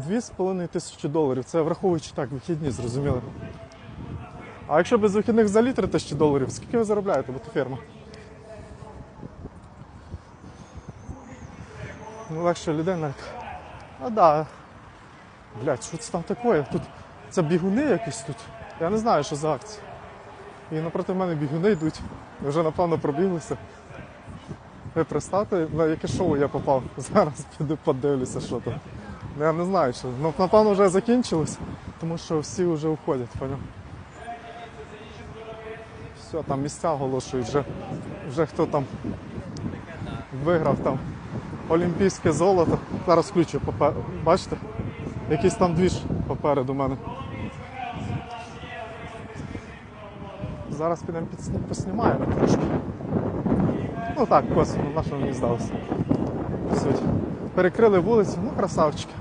2,5 тисячі доларів. Це враховуючи так, вихідні, зрозуміли. А якщо без вихідних взагалі 3 тисячі доларів, скільки ви заробляєте, мотоферма? Ну, легше людей навіть. А да. Блять, що це там таке? Тут це бігуни якісь тут. Я не знаю, що за акція. І напроти мене бігуни йдуть. Вже напевно пробіглися. Ви представте, на яке шоу я попав. Зараз піду подивлюся, що там. Ну, Я не знаю, що. Ну, напевно, вже закінчилось, тому що всі вже уходять, поняв? Все, там місця оголошують вже. Вже хто там виграв там олімпійське золото. Зараз включу, попе- бачите? Якийсь там двіж попереду мене. Зараз підемо підсні... поснімаємо трошки. Ну так, косвенно, на що мені здалося. По суті. Перекрили вулицю, ну красавчики.